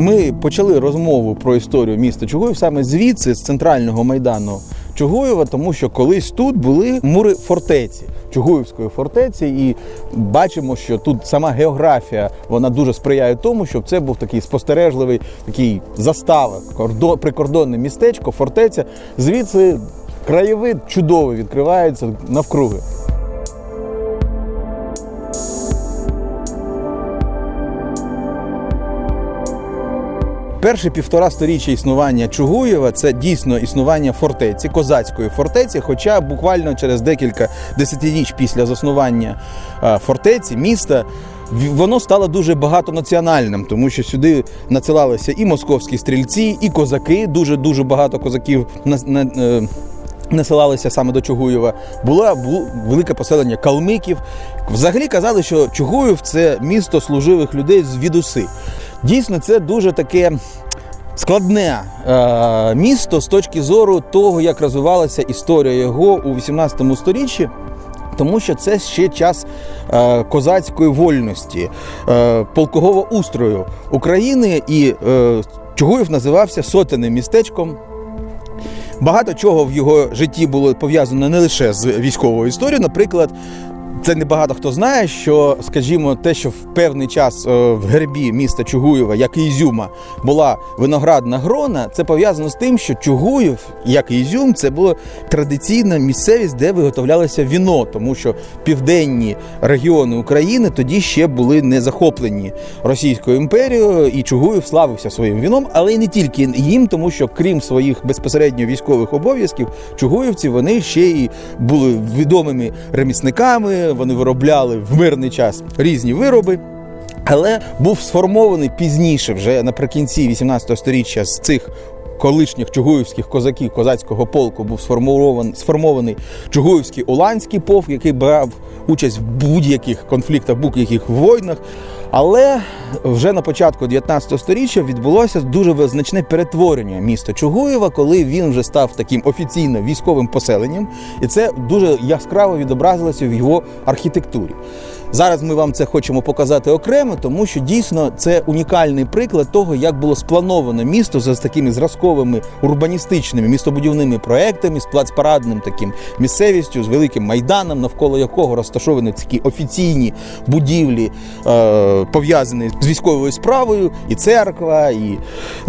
Ми почали розмову про історію міста Чугуїв саме звідси, з центрального майдану Чугуєва, тому що колись тут були мури фортеці. Чугуївської фортеці, і бачимо, що тут сама географія вона дуже сприяє тому, щоб це був такий спостережливий такий застава, кордон, прикордонне містечко, фортеця. Звідси краєвид чудовий відкривається навкруги. Перші півтора сторіччя існування Чугуєва це дійсно існування фортеці, козацької фортеці. Хоча буквально через декілька десятиріч після заснування фортеці міста воно стало дуже багатонаціональним, тому що сюди надсилалися і московські стрільці, і козаки. Дуже дуже багато козаків е, насилалися саме до Чугуєва. Було бу- велике поселення калмиків. Взагалі казали, що Чугуїв це місто служивих людей звідуси. Дійсно, це дуже таке. Складне е, місто з точки зору того, як розвивалася історія його у 18 сторіччі, тому що це ще час е, козацької вольності, е, полкового устрою України, і е, Чугуїв називався сотенним містечком. Багато чого в його житті було пов'язано не лише з військовою історією. Наприклад, це не багато хто знає, що, скажімо, те, що в певний час е, в гербі міста Чугуєва, як і Ізюма, була виноградна грона, це пов'язано з тим, що Чугуїв, як і Ізюм, це була традиційна місцевість, де виготовлялося віно, тому що південні регіони України тоді ще були не захоплені Російською імперією, і Чугуїв славився своїм віном, але й не тільки їм, тому що крім своїх безпосередньо військових обов'язків, чугуївці вони ще й були відомими ремісниками, вони виробляли в мирний час різні вироби. Але був сформований пізніше, вже наприкінці 18 століття, з цих колишніх чугуївських козаків козацького полку був сформований, сформований Чугуївський Уланський полк, який брав участь в будь-яких конфліктах, будь-яких війнах. Але вже на початку 19 століття відбулося дуже визначне перетворення міста Чугуєва, коли він вже став таким офіційно військовим поселенням, і це дуже яскраво відобразилося в його архітектурі. Зараз ми вам це хочемо показати окремо, тому що дійсно це унікальний приклад того, як було сплановано місто за такими зразковими урбаністичними містобудівними проектами, з плацпарадним таким місцевістю, з великим майданом, навколо якого розташовані такі офіційні будівлі, е, пов'язані з військовою справою, і церква, і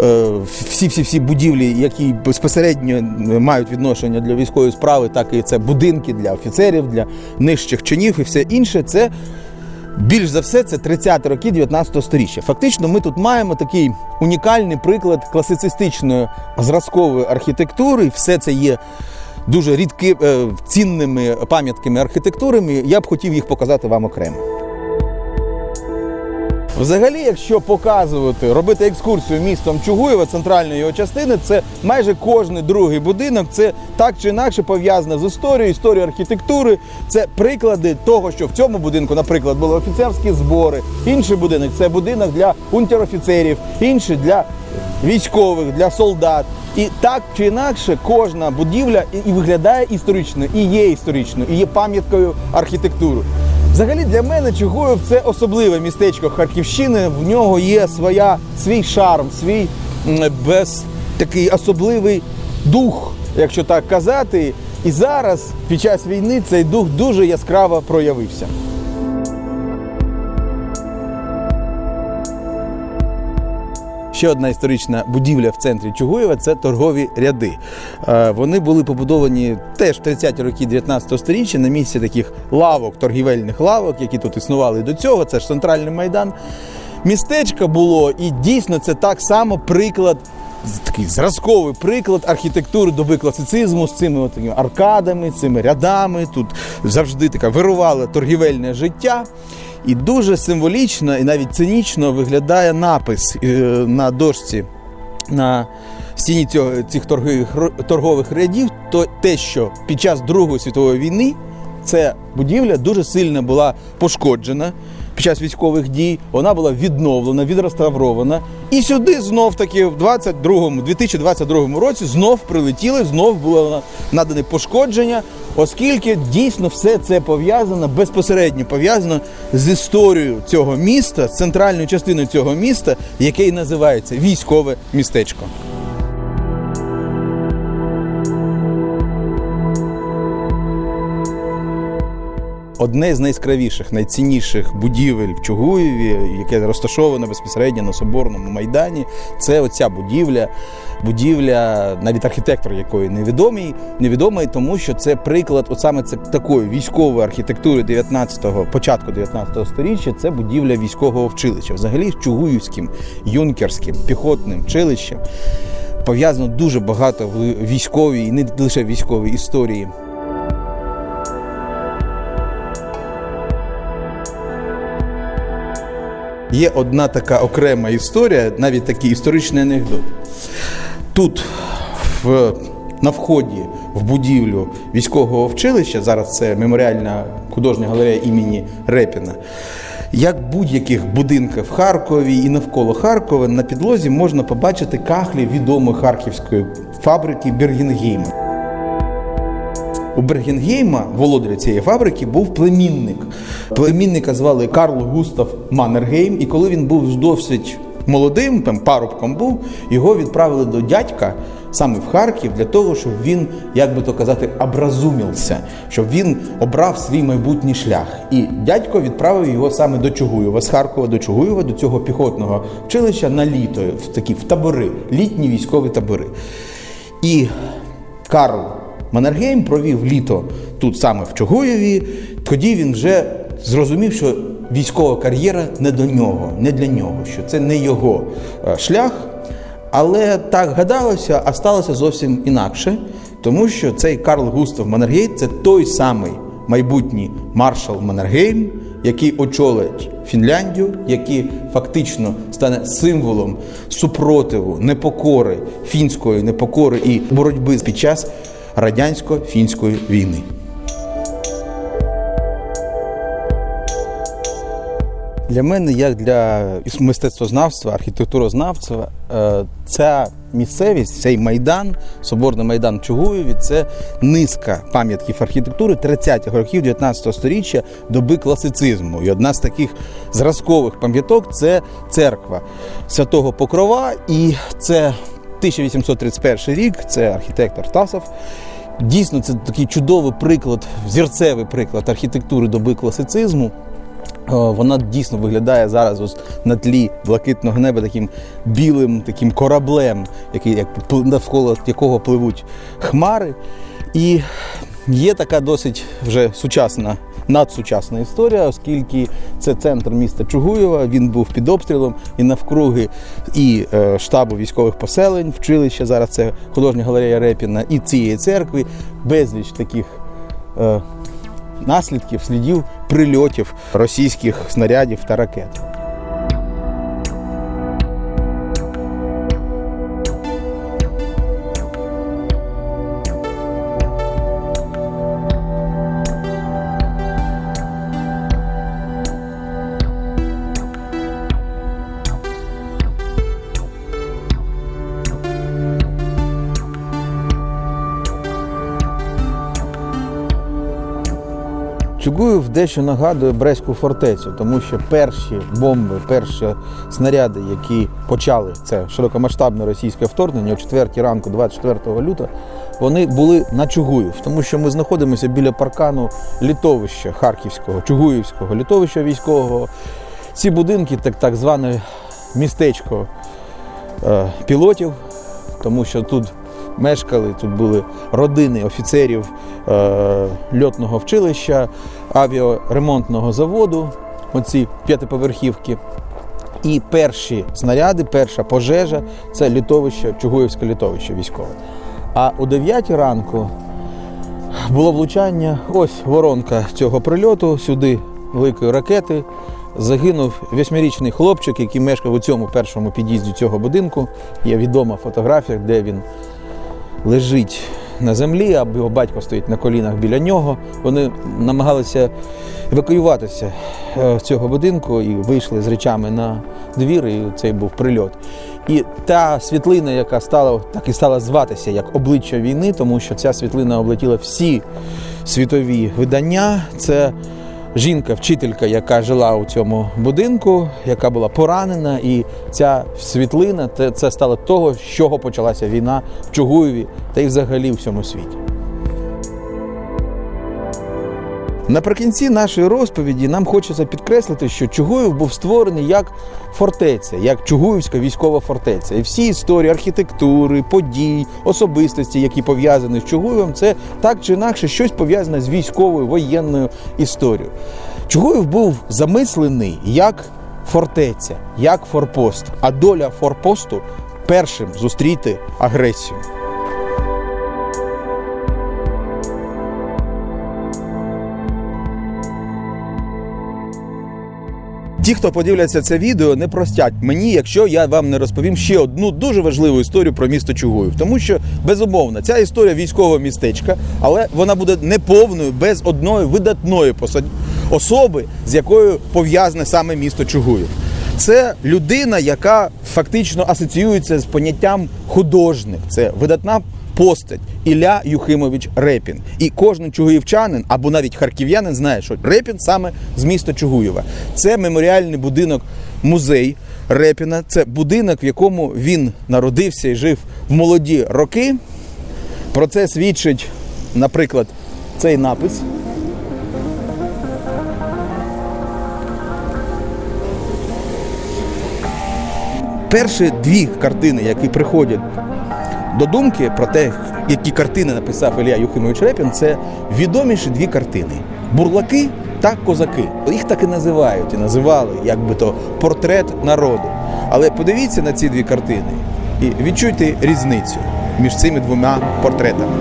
е, всі всі всі будівлі, які безпосередньо мають відношення для військової справи, так і це будинки для офіцерів, для нижчих чинів і все інше. Це більш за все, це 30-ті роки 19 століття. Фактично, ми тут маємо такий унікальний приклад класицистичної зразкової архітектури. Все це є дуже рідки е, цінними пам'ятками архітектурами. Я б хотів їх показати вам окремо. Взагалі, якщо показувати, робити екскурсію містом Чугуєва, центральної його частини, це майже кожний другий будинок. Це так чи інакше пов'язане з історією, історією архітектури. Це приклади того, що в цьому будинку, наприклад, були офіцерські збори. Інший будинок це будинок для унтер-офіцерів, інший для військових, для солдат. І так чи інакше, кожна будівля і- виглядає історично, і є історичною, і є пам'яткою архітектури. Взагалі для мене Чугуїв це особливе містечко Харківщини. В нього є своя, свій шарм, свій без такий особливий дух, якщо так казати. І зараз, під час війни, цей дух дуже яскраво проявився. Ще одна історична будівля в центрі Чугуєва це торгові ряди. Е, Вони були побудовані теж в 30-ті роки 19 століття на місці таких лавок, торгівельних лавок, які тут існували до цього. Це ж центральний майдан. Містечко було, і дійсно це так само приклад. Такий зразковий приклад архітектури доби класицизму з цими от аркадами, цими рядами. Тут завжди таке вирувало торгівельне життя. І дуже символічно і навіть цинічно виглядає напис е, на дошці на стіні цього, цих торгових, торгових рядів, то те, що під час Другої світової війни ця будівля дуже сильно була пошкоджена. Під час військових дій. Вона була відновлена, відреставрована. І сюди знов таки в 22-му, 2022 році знов прилетіли, знов було надане пошкодження, оскільки дійсно все це пов'язано безпосередньо пов'язано з історією цього міста, з центральною частиною цього міста, яке і називається військове містечко. Одне з найяскравіших, найцінніших будівель в Чугуєві, яке розташоване безпосередньо на соборному майдані, це оця будівля. Будівля, навіть архітектор якої невідомий, невідомий, тому що це приклад, от саме це такої військової архітектури 19-го, початку 19 століття. Це будівля військового вчилища. Взагалі Чугуївським, юнкерським, піхотним вчилищем пов'язано дуже багато в військовій, і не лише військовій історії Є одна така окрема історія, навіть такий історичний анекдот. Тут, в, на вході в будівлю військового вчилища, зараз це меморіальна художня галерея імені Репіна. Як будь-яких будинках в Харкові і навколо Харкова на підлозі можна побачити кахлі відомої харківської фабрики Бергінгейма. У Бергенгейма, володаря цієї фабрики, був племінник. Племінника звали Карл Густав Маннергейм, і коли він був досить молодим, там парубком був, його відправили до дядька саме в Харків для того, щоб він, як би то казати, образумився, щоб він обрав свій майбутній шлях. І дядько відправив його саме до Чугуєва, з Харкова до Чугуєва, до цього піхотного вчилища на літо, в такі в табори, літні військові табори. І Карл Маннергейм провів літо тут саме в Чугуєві. Тоді він вже зрозумів, що військова кар'єра не до нього, не для нього, що це не його е, шлях. Але так гадалося, а сталося зовсім інакше, тому що цей Карл Густав Маннергейм – це той самий майбутній маршал Маннергейм, який очолить Фінляндію, який фактично стане символом супротиву, непокори, фінської непокори і боротьби під час радянсько-фінської війни. Для мене, як для мистецтвознавства, архітектурознавця, е, ця місцевість, цей майдан, соборний майдан Чугуєві, це низка пам'ятків архітектури 30-х років 19 століття доби класицизму. І одна з таких зразкових пам'яток це церква Святого Покрова. І це 1831 рік, це архітектор Тасов. Дійсно, це такий чудовий приклад, взірцевий приклад архітектури доби класицизму. Е, Вона дійсно виглядає зараз ось на тлі блакитного неба таким білим таким кораблем, який як навколо якого пливуть хмари. І є така досить вже сучасна, надсучасна історія, оскільки це центр міста Чугуєва. Він був під обстрілом і навкруги і е, штабу військових поселень, вчилища зараз це художня галерея Репіна, і цієї церкви безліч таких. Е, наслідків, слідів прильотів російських снарядів та ракет. Чугуєв дещо нагадує Брестську фортецю, тому що перші бомби, перші снаряди, які почали це широкомасштабне російське вторгнення о 4 ранку, 24 лютого, вони були на Чугуїв, тому що ми знаходимося біля паркану літовища Харківського, Чугуївського, літовища військового. Ці будинки, так, так зване містечко е, пілотів, тому що тут мешкали, тут були родини офіцерів е, льотного вчилища, авіаремонтного заводу, оці п'ятиповерхівки. І перші снаряди, перша пожежа це літовище, Чугуївське літовище військове. А о 9 ранку було влучання, ось воронка цього прильоту, сюди великої ракети. Загинув восьмирічний хлопчик, який мешкав у цьому першому під'їзді цього будинку. Є відома фотографія, де він лежить на землі, а його батько стоїть на колінах біля нього. Вони намагалися евакуюватися е, з цього будинку і вийшли з речами на двір, і цей був прильот. І та світлина, яка стала так і стала зватися як обличчя війни, тому що ця світлина облетіла всі світові видання. Це жінка, вчителька, яка жила у цьому будинку, яка була поранена, і ця світлина це, стало того, з чого почалася війна в Чугуєві та й взагалі у всьому світі. Наприкінці нашої розповіді нам хочеться підкреслити, що Чугуїв був створений як фортеця, як Чугуївська військова фортеця. І всі історії архітектури, подій, особистості, які пов'язані з Чугуєвом, це так чи інакше щось пов'язане з військовою воєнною історією. Чугуїв був замислений як фортеця, як форпост, а доля форпосту першим зустріти агресію. Ті, хто подивляться це відео, не простять мені, якщо я вам не розповім ще одну дуже важливу історію про місто Чугуїв. Тому що безумовно ця історія військового містечка, але вона буде неповною без одної видатної посад- особи, з якою пов'язане саме місто Чугуїв. Це людина, яка фактично асоціюється з поняттям художник. Це видатна постать Ілля Юхимович Репін. І кожен чугуївчанин або навіть харків'янин знає, що Репін саме з міста Чугуєва. Це меморіальний будинок, музей Репіна. Це будинок, в якому він народився і жив в молоді роки. Про це свідчить, наприклад, цей напис. Перші дві картини, які приходять до думки про те, які картини написав Ілля Юхимович Репін, це відоміші дві картини: Бурлаки та козаки. Їх так і називають, і називали як би то портрет народу. Але подивіться на ці дві картини і відчуйте різницю між цими двома портретами.